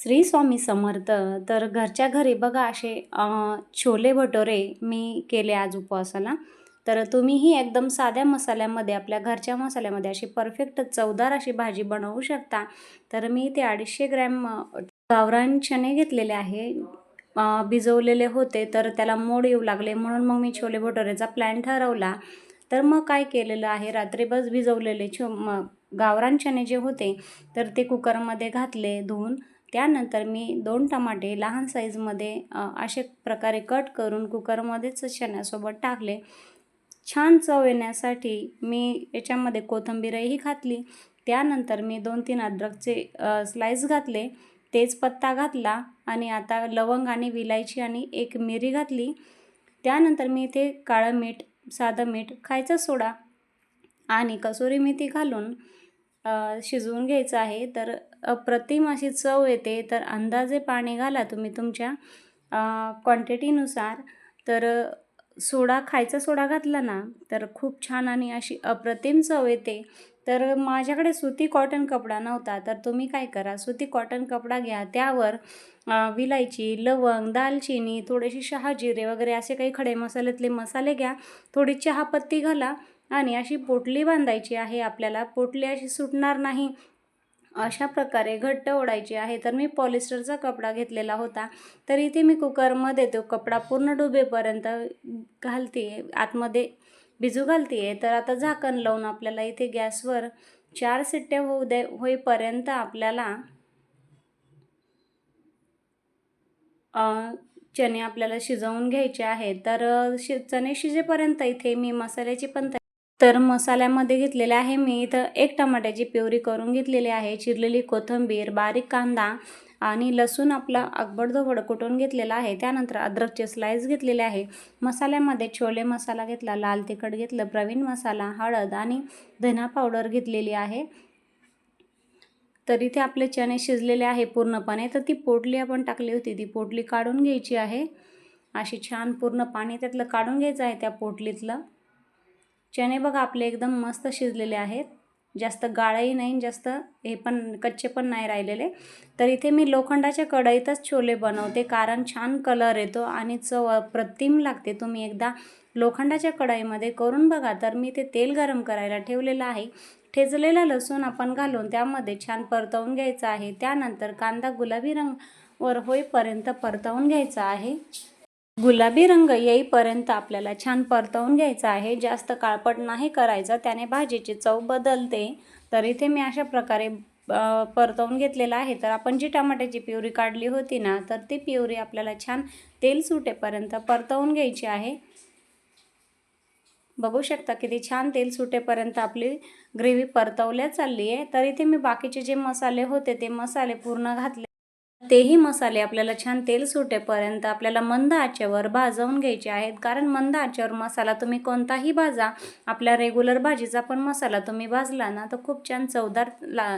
श्री स्वामी समर्थ तर घरच्या घरी बघा असे छोले भटोरे मी केले आज उपवासाला. तर तुम्हीही एकदम साध्या मसाल्यामध्ये आपल्या घरच्या मसाल्यामध्ये अशी परफेक्ट चवदार अशी भाजी बनवू शकता. तर मी ते अडीचशे ग्रॅम गावरान चणे घेतलेले आहे. भिजवलेले होते तर त्याला मोड येऊ लागले. म्हणून मग मी छोले भटोरेचा प्लॅन ठरवला. तर मग काय केलेलं आहे? रात्री बस भिजवलेले छो म गावरान चणे जे होते तर ते कुकरमध्ये घातले धुवून. त्यानंतर मी दोन टमाटे लहान साईजमध्ये असे प्रकारे कट करून कुकरमध्येच चण्यासोबत टाकले. छान चव येण्यासाठी मी याच्यामध्ये कोथिंबीरही घातली. त्यानंतर मी दोन तीन अद्रकचे स्लाईस घातले. तेजपत्ता घातला आणि आता लवंग आणि विलायची आणि एक मिरी घातली. त्यानंतर मी इथे काळं मीठ साधं मीठ खायचा सोडा आणि कसुरी मेथी घालून शिजवून घ्यायचं आहे तर अप्रतिम अशी चव येते तर अंदाजे पाणी घाला तुम्ही तुमच्या क्वांटिटीनुसार तर सोडा खायचा सोडा घातला ना तर खूप छान आणि अशी अप्रतिम चव येते. तर माझ्याकडे सुती कॉटन कपडा नव्हता तर तुम्ही काय करा सुती कॉटन कपडा घ्या त्यावर विलायची लवंग दालचिनी थोडेसे शहाजिरे वगैरे असे काही खडे मसाल्यातले मसाले घ्या थोडी चहापत्ती घाला आणि अशी पोटली बांधायची आहे आपल्याला पोटली अशी सुटणार नाही. अशा प्रकारे घट्ट ओढायची आहे. तर मी पॉलिस्टरचा कपडा घेतलेला होता. तर इथे मी कुकरमध्ये तो कपडा पूर्ण डुबेपर्यंत घालते आतमध्ये भिजू घालते तर आता झाकण लावून आपल्याला इथे गॅसवर चार सिट्ट्या होऊ दे होईपर्यंत आपल्याला चणे आपल्याला शिजवून घ्यायचे आहेत. तर शि चणे शिजेपर्यंत इथे मी मसाल्याची पण तर मसाल्यामध्ये घेतलेले आहे मी इथं एक टमाट्याची प्युरी करून घेतलेली आहे चिरलेली कोथिंबीर बारीक कांदा आणि लसूण आपला अगबडदोबड कुटून घेतलेला आहे. त्यानंतर अद्रकचे स्लाईस घेतलेले आहे. मसाल्यामध्ये छोले मसाला घेतला लाल तिखट घेतलं प्रवीण मसाला हळद आणि धना पावडर घेतलेली आहे. तर इथे आपले चणे शिजलेले आहे पूर्णपणे. तर ती पोटली आपण टाकली होती ती पोटली काढून घ्यायची आहे. अशी छान पूर्ण पाणी त्यातलं काढून घ्यायचं आहे त्या पोटलीतलं. चणे बघा आपले एकदम मस्त शिजलेले आहेत. जास्त गाळही नाही जास्त हे पण कच्चे पण नाही राहिलेले. तर इथे मी लोखंडाच्या कढईतच छोले बनवते कारण छान कलर येतो आणि चव प्रतिम लागते. तुम्ही एकदा लोखंडाच्या कढईमध्ये करून बघा. तर मी ते तेल गरम करायला ठेवलेलं आहे. ठेचलेला लसूण आपण घालून त्यामध्ये छान परतवून घ्यायचा आहे. त्यानंतर कांदा गुलाबी रंग वर होईपर्यंत परतवून घ्यायचा आहे. गुलाबी रंग येईपर्यंत आपल्याला छान परतवून घ्यायचा आहे. जास्त काळपट नाही करायचा. त्याने भाजीची चव बदलते. तर इथे मी अशा प्रकारे परतवून घेतलेला आहे. तर आपण जी टमाट्याची प्युरी काढली होती ना तर ती प्युरी आपल्याला छान तेल सुटेपर्यंत परतवून घ्यायची आहे. बघू शकता किती छान तेल सुटेपर्यंत आपली ग्रेव्ही परतवल्या चालली आहे. तर इथे मी बाकीचे जे मसाले होते ते मसाले पूर्ण घातले तेही मसाले आपल्याला छान तेल सुटेपर्यंत आपल्याला मंद आचेवर भाजवून घ्यायचे आहेत. कारण मंद आचेवर मसाला तुम्ही कोणताही भाजा आपल्या रेग्युलर भाजीचा पण मसाला तुम्ही भाजला ना तर खूप छान चवदार ला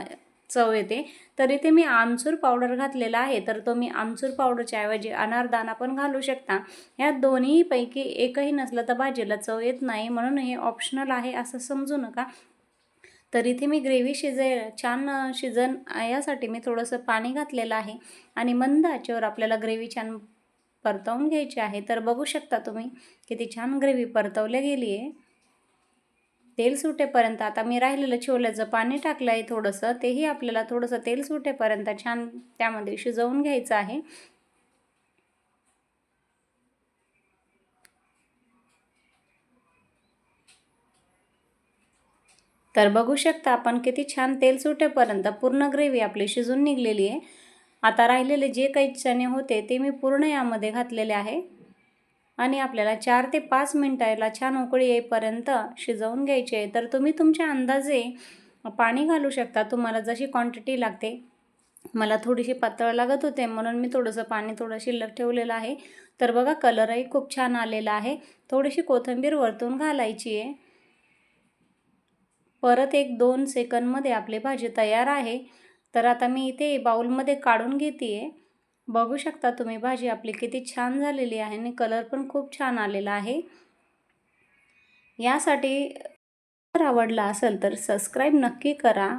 चव येते. तर इथे मी आमचूर पावडर घातलेला आहे तर तुम्ही आमचूर पावडरच्या ऐवजी अनारदाना पण घालू शकता. या दोन्हीपैकी एकही नसलं तर भाजीला चव येत नाही म्हणून हे ऑप्शनल आहे असं समजू नका. तर इथे मी ग्रेव्ही शिजे छान शिजन यासाठी मी थोडंसं पाणी घातलेलं आहे आणि मंद आचेवर आपल्याला ग्रेव्ही छान परतवून घ्यायची आहे. तर बघू शकता तुम्ही किती छान ग्रेव्ही परतवल्या गेली आहे. तेल सुटेपर्यंत आता मी राहिलेलं छोल्याचं पाणी टाकलं आहे थोडंसं तेही आपल्याला थोडंसं तेल सुटेपर्यंत छान त्यामध्ये शिजवून घ्यायचं आहे. तर बघू शकता आपण किती छान तेल सुटेपर्यंत पूर्ण ग्रेव्ही आपली शिजून निघलेली आहे. आता राहिलेले जे काही चणे होते ते मी पूर्ण यामध्ये घातलेले आहे. आणि आपल्याला चार ते पाच मिनटाला छान उकळी येईपर्यंत शिजवून घ्यायचे आहे. तर तुम्ही तुमच्या अंदाजे पाणी घालू शकता. तुम्हाला जशी क्वांटिटी लागते. मला थोडीशी पातळ लागत होते म्हणून मी थोडंसं पाणी थोडं शिल्लक ठेवलेलं आहे. तर बघा कलरही खूप छान आलेला आहे. थोडीशी कोथिंबीर वरतून घालायची आहे. परत एक दोन सेकंदमध्ये आपली भाजी तयार आहे. तर आता मी इथे बाउलमध्ये काढून घेते आहे बघू शकता तुम्ही भाजी आपली किती छान झालेली आहे आणि कलर पण खूप छान आलेला आहे. यासाठी जर आवडला असेल तर सबस्क्राईब नक्की करा.